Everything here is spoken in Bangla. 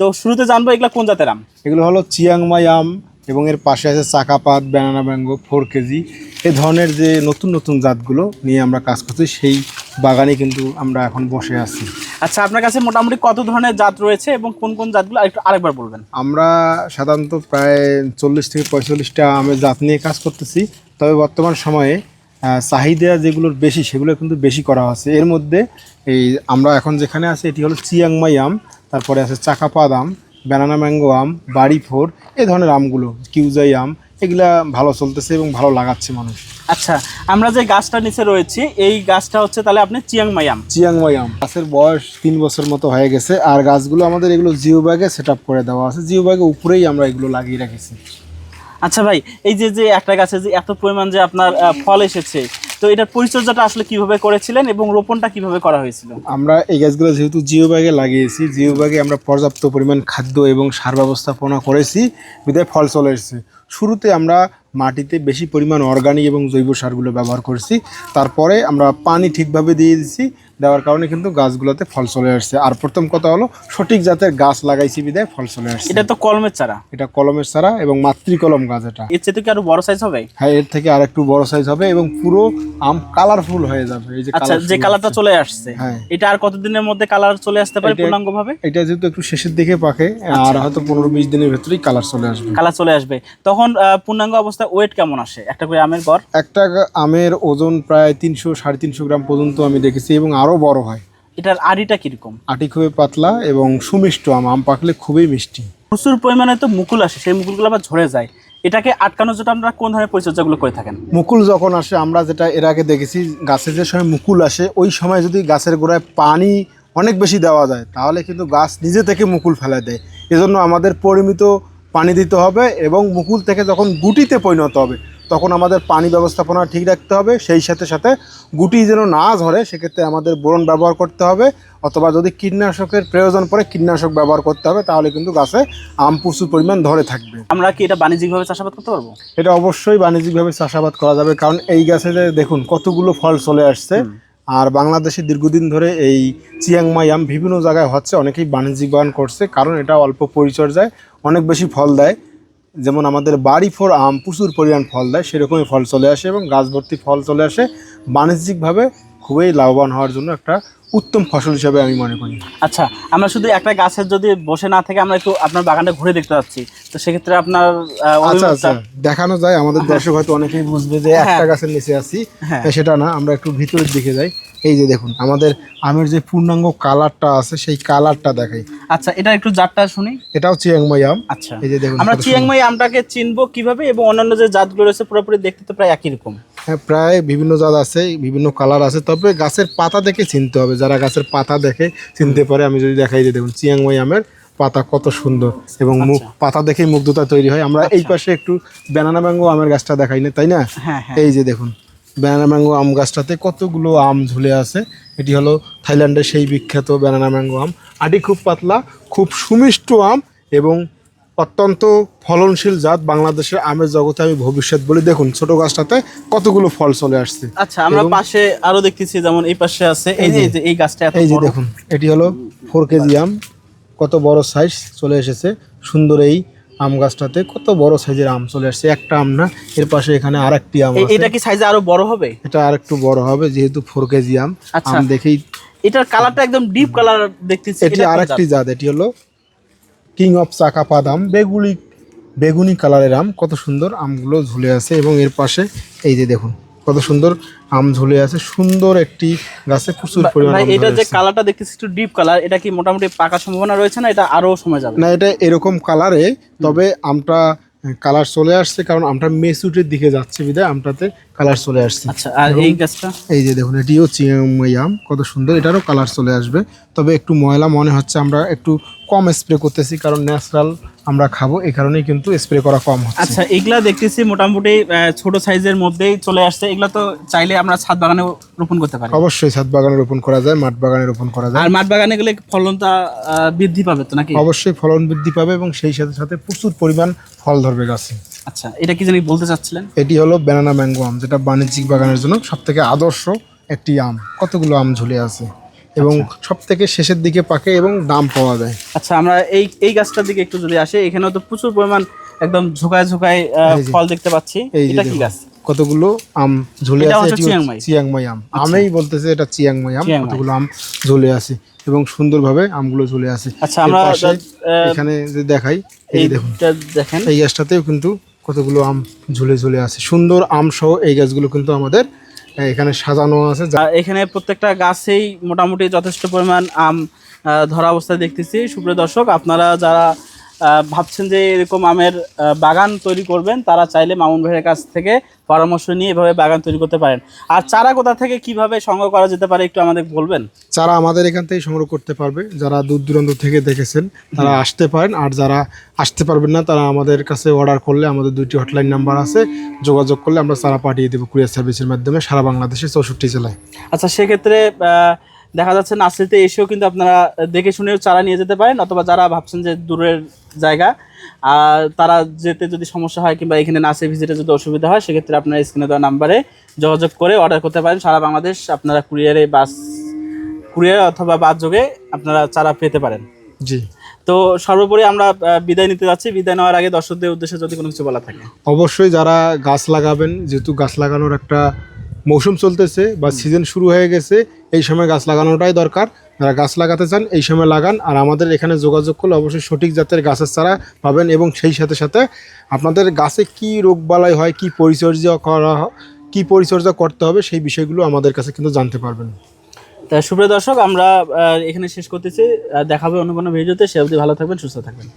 তো শুরুতে জানব এগুলো কোন জাতের আম? এগুলো হলো চিয়াংমাই আম এবং এর পাশে আছে চাকাপাত ব্যানানা ম্যাঙ্গো ফোর কেজি এ ধরনের যে নতুন নতুন জাতগুলো নিয়ে আমরা কাজ করছি সেই বাগানে কিন্তু আমরা এখন বসে আছি। আচ্ছা আপনার কাছে মোটামুটি কত ধরনের জাত রয়েছে এবং কোন কোন জাতগুলো আরেকটু আরেকবার বলবেন? আমরা সাধারণত প্রায় চল্লিশ থেকে পঁয়তাল্লিশটা আমের জাত নিয়ে কাজ করতেছি তবে বর্তমান সময়ে চাহিদা যেগুলোর বেশি সেগুলো কিন্তু বেশি করা হচ্ছে। এর মধ্যে এই আমরা এখন যেখানে আছি এটি হলো চিয়াংমাই আম। তারপরে আছে চাকাপাত আম ব্যানানা ম্যাঙ্গো আম বাড়ি ফোর এই ধরনের আমগুলো কিউজাই আম এগুলা ভালো চলতেছে এবং ভালো লাগাচ্ছে মানুষ। আচ্ছা আমরা যে গাছটা নিচে রয়েছি এই গাছটা হচ্ছে তাহলে আপনি চিয়াংমাই আম। চিয়াংমাই আম। গাছের বয়স তিন বছর মতো হয়ে গেছে আর গাছগুলো আমাদের এগুলো জিও ব্যাগে সেট আপ করে দেওয়া আছে। জিও ব্যাগে উপরেই আমরা এগুলো লাগিয়ে রেখেছি। আচ্ছা ভাই এই যে যে একটা গাছে যে এত পরিমাণ যে আপনার ফল এসেছে তো এটার পরিচর্যাটা আসলে কীভাবে করেছিলেন এবং রোপণটা কীভাবে করা হয়েছিল? আমরা এই গাছগুলো যেহেতু জিও ব্যাগে লাগিয়েছি, জিও ব্যাগে আমরা পর্যাপ্ত পরিমাণ খাদ্য এবং সার ব্যবস্থাপনা করেছি বিদায় ফল চলে এসেছে। শুরুতে আমরা মাটিতে বেশি পরিমাণ অর্গানিক এবং জৈব সারগুলো ব্যবহার করছি। তারপরে আমরা পানি ঠিকভাবে দিয়ে দিচ্ছি দেওয়ার কারণে কিন্তু গাছগুলোতে ফল চলে আসছে। আর প্রথম কথা হলো সঠিক জাতের গাছ লাগাইছি বিদায় ফল চলে আসছে। এটা তো কলমের চারা। এটা কলমের চারা এবং মাতৃকলম গাছ এটা। এর চেয়ে কি আরও বড় সাইজ হবে? হ্যাঁ এর থেকে আর একটু বড় সাইজ হবে এবং পুরো আম কালারফুল হয়ে যাবে। এই যে আচ্ছা যে কালারটা চলে আসছে হ্যাঁ। এটা আর কতদিনের মধ্যে কালার চলে আসতে পারে এটা- পূর্ণাঙ্গ ভাবে? এটা যেহেতু একটু শেষের দিকে পাকে আর হয়তো পনেরো বিশ দিনের ভেতরেই কালার চলে আসবে। কালার চলে আসবে। তখন পূর্ণাঙ্গ অবস্থায় ওয়েট কেমন আসে? একটা করে আমের গড়? একটা আমের ওজন প্রায় তিনশো সাড়ে তিনশো গ্রাম পর্যন্ত আমি দেখেছি এবং আরও বড় হয়। এটার আড়িটা কীরকম? আটি খুবই পাতলা এবং সুমিষ্ট আম আম পাকলে খুবই মিষ্টি। প্রচুর পরিমাণে তো মুকুল আসে সেই মুকুলগুলো আবার ঝরে যায়। এটাকে আটকানোর জন্য আপনারা কোন ধরনের পরিচর্যাগুলো করে থাকেন? মুকুল যখন আসে আমরা যেটা এর আগে দেখেছি গাছে যে সময় মুকুল আসে ওই সময় যদি গাছের গোড়ায় পানি অনেক বেশি দেওয়া যায় তাহলে কিন্তু গাছ নিজে থেকে মুকুল ফেলে দেয়। এজন্য আমাদের পরিমিত পানি দিতে হবে এবং মুকুল থেকে যখন গুটিতে পরিণত হবে তখন আমাদের পানি ব্যবস্থাপনা ঠিক রাখতে হবে। সেই সাথে সাথে গুটি যেন না ঝরে সেক্ষেত্রে আমাদের বোরন ব্যবহার করতে হবে। অথবা যদি কীটনাশকের প্রয়োজন পড়ে কীটনাশক ব্যবহার করতে হবে তাহলে কিন্তু গাছে আম প্রচুর পরিমাণ ধরে থাকবে। আমরা কি এটা বাণিজ্যিকভাবে চাষাবাদ করতে পারব? এটা অবশ্যই বাণিজ্যিকভাবে চাষাবাদ করা যাবে কারণ এই গাছে যে দেখুন কতগুলো ফল চলে আসছে। আর বাংলাদেশে দীর্ঘদিন ধরে এই চিয়াংমাই আম বিভিন্ন জায়গায় হচ্ছে, অনেকেই বাণিজ্যিক বাগান করছে, কারণ এটা অল্প পরিচর্যায় অনেক বেশি ফল দেয়। যেমন আমাদের বাড়ি ফোর আম প্রচুর পরিমাণ ফল দেয়, সেরকমই ফল চলে আসে এবং গাছ ভর্তি ফল চলে আসে। বাণিজ্যিকভাবে খুবই লাভবান হওয়ার জন্য একটা উত্তম ফসল হিসাবে আমি মনে করি। আচ্ছা আমরা শুধু একটা গাছের যদি বসে না থেকে আমরা একটু আপনার বাগানটা ঘুরে দেখতে পাচ্ছি তো সেক্ষেত্রে আপনার আচ্ছা আচ্ছা দেখানো যায় আমাদের দর্শক হয়তো অনেকেই বুঝবে যে একটা গাছের নিচে আছি হ্যাঁ। সেটা না আমরা একটু ভিতরের দিকে যাই। এই যে দেখুন আমাদের আমের যে পূর্ণাঙ্গ কালারটা আছে সেই কালারটা দেখাই। আচ্ছা এটা একটু জাতটা শুনি। এটাও চিয়াংমাই আম। আচ্ছা। এই যে দেখুন আমরা চিয়াংমাই আমটাকে চিনবো কীভাবে এবং অন্যান্য যে জাতগুলো রয়েছে পুরোপুরি দেখতে তো প্রায় একই রকম। হ্যাঁ প্রায় বিভিন্ন জাত আছে বিভিন্ন কালার আছে তবে গাছের পাতা দেখে চিনতে হবে যারা গাছের পাতা দেখে চিনতে পারে আমি যদি দেখাই যে দেখুন চিয়াংমাই আমের পাতা কত সুন্দর এবং মুখ আচ্ছা। পাতা দেখেই মুগ্ধতা তৈরি হয়। আমরা এই পাশে একটু ব্যানানা ম্যাঙ্গো আমের গাছটা দেখাই না তাই না? হ্যাঁ হ্যাঁ। এই যে দেখুন ব্যানানা ম্যাঙ্গো আম গাছটাতে কতগুলো আম ঝুলে আছে। এটি হলো থাইল্যান্ডের সেই বিখ্যাত ব্যানানা ম্যাঙ্গো আম। আটি খুব পাতলা খুব সুমিষ্ট আম এবং অত্যন্ত ফলনশীল জাত বাংলাদেশের আমের জগতে আমি ভবিষ্যৎ বলি। দেখুন ছোট গাছটাতে কতগুলো ফল চলে আসছে। আচ্ছা আমরা পাশে আরও দেখতেছি যেমন এই পাশে আছে। এই যে এই গাছটা এই যে দেখুন এটি হলো ফোর কেজি আম। কত বড় সাইজ চলে এসেছে। সুন্দর এই আম গাছটাতে কত বড় সাইজের আম চলে আসছে। একটা আম না এর পাশে এখানে আর একটি আম এটা কি সাইজে আরও বড় হবে? এটা আরেকটু বড় হবে যেহেতু ফোর কেজি আম। আচ্ছা। আম দেখেই এটার কালারটা একদম ডিপ কালার দেখতেছি এটি আরেকটি? জাত এটি হলো কিং অফ চাকাপাত আম বেগুনি বেগুনি কালারের আম কত সুন্দর আমগুলো ঝুলে আছে এবং এর পাশে এই যে দেখুন কত সুন্দর আম ঝুলে আছে সুন্দর একটি গাছে প্রচুর পরিমাণ এটা যে কালারটা দেখতেছি একটু ডিপ কালার এটা কি মোটামুটি পাকার সম্ভাবনা রয়েছে না এটা আরও সময় যাবে? না এটা এরকম কালারে তবে আমটা কালার চলে আসছে কারণ আমটা মেসুটের দিকে যাচ্ছে বিধায় আমটাতে কালার চলে আসছে। আচ্ছা আর এই গাছটা? এই যে দেখুন এটিও আম কত সুন্দর এটারও কালার চলে আসবে। তবে একটু ময়লা মনে হচ্ছে আমরা একটু কম স্প্রে করতেছি কারণ ন্যাচারাল আমরা খাব এই কারণেই কিন্তু স্প্রে করা কম হচ্ছে। আচ্ছা এগুলা দেখতেছি মোটামুটি ছোট সাইজের মধ্যেই চলে আসছে। এগুলা তো চাইলে আমরা ছাদ বাগানে রোপণ করতে পারি। অবশ্যই ছাদ বাগানে রোপণ করা যায় মাঠ বাগানে রোপণ করা যায়। আর মাঠ বাগানে গেলে ফলনটা বৃদ্ধি পাবে তো নাকি? অবশ্যই ফলন বৃদ্ধি পাবে এবং সেই সাথে সাথে প্রচুর পরিমাণ ফল ধরবে গাছে। আচ্ছা এটা কি জানি বলতে চাচ্ছিলেন? এটি হলো ব্যানানা ম্যাঙ্গো আম যেটা বাণিজ্যিক বাগানের জন্য সব থেকে আদর্শ একটি আম। কতগুলো আম ঝুলে আছে? এবং সব থেকে শেষের দিকে পাকে এবং দাম পাওয়া যায়। আচ্ছা আমরা এই এই গাছটার দিকে একটু যদি আসি এখানেও তো প্রচুর পরিমাণ একদম ঝোকায় ঝোকায়। ফল দেখতে পাচ্ছি। এটা কি গাছ? কতগুলো আম ঝুলে আছে চিয়াংমাই। আচ্ছা। আম। আমেই বলতেছে এটা চিয়াংমাই আম কতগুলো আম ঝুলে আছে এবং সুন্দরভাবে আমগুলো ঝুলে আছে। আচ্ছা আমরা এখানে যে দেখাই এই দেখুন দেখেন। এই গাছটাতেও কিন্তু কতগুলো আম ঝুলে ঝুলে আছে। সুন্দর আম সহ এই গাছগুলো কিন্তু আমাদের এখানে সাজানো আছে এখানে প্রত্যেকটা গাছেই মোটামুটি যথেষ্ট পরিমাণ আম ধরা অবস্থায় দেখতেছি। সুপ্রিয় দর্শক, আপনারা যারা ভাবছেন যে এরকম আমের বাগান তৈরি করবেন তারা চাইলে মামুন ভাইয়ের কাছ থেকে পরামর্শ নিয়ে এভাবে বাগান তৈরি করতে পারেন। আর চারা কোথা থেকে কীভাবে সংগ্রহ করা যেতে পারে একটু আমাদের বলবেন? চারা আমাদের এখান থেকে সংগ্রহ করতে পারবে। যারা দূর দূরান্ত থেকে দেখেছেন তারা আসতে পারেন। আর যারা আসতে পারবেন না তারা আমাদের কাছে অর্ডার করলে আমাদের দুইটি হটলাইন নাম্বার আছে। যোগাযোগ করলে আমরা চারা পাঠিয়ে দেবো কুরিয়ার সার্ভিসের মাধ্যমে সারা বাংলাদেশে চৌষট্টি জেলায়। আচ্ছা সেক্ষেত্রে দেখা যাচ্ছে নার্সারিতে এসেও কিন্তু আপনারা দেখে শুনেও চারা নিয়ে যেতে পারেন অথবা যারা ভাবছেন যে দূরের জায়গা আর তারা যেতে যদি সমস্যা হয় কিংবা এখানে নার্সারি ভিজিটে যদি অসুবিধা হয় সেক্ষেত্রে আপনারা স্ক্রিনে দেওয়া নাম্বারে যোগাযোগ করে অর্ডার করতে পারেন। সারা বাংলাদেশ আপনারা কুরিয়ারে বাস কুরিয়ার অথবা বাস যোগে আপনারা চারা পেতে পারেন। জি। তো সর্বোপরি আমরা বিদায় নিতে যাচ্ছি। বিদায় নেওয়ার আগে দর্শকদের উদ্দেশ্যে যদি কোনো কিছু বলা থাকে। অবশ্যই যারা গাছ লাগাবেন যেহেতু গাছ লাগানোর একটা মৌসুম চলতেছে বা সিজন শুরু হয়ে গেছে এই সময় গাছ লাগানোটাই দরকার। যারা গাছ লাগাতে চান, এই সময় লাগান। আর আমাদের এখানে যোগাযোগ করলে অবশ্যই সঠিক জাতের গাছের চারা পাবেন এবং সেই সাথে সাথে আপনাদের গাছে কি রোগবালাই হয়, কি পরিচর্যা করা কি পরিচর্যা করতে হবে সেই বিষয়গুলো আমাদের কাছে কিন্তু জানতে পারবেন। তা সুপ্রিয় দর্শক, আমরা এখানে শেষ করতেছি। দেখাবে অন্য কোনো ভিডিওতে। সে অবধি ভালো থাকবেন, সুস্থ থাকবেন।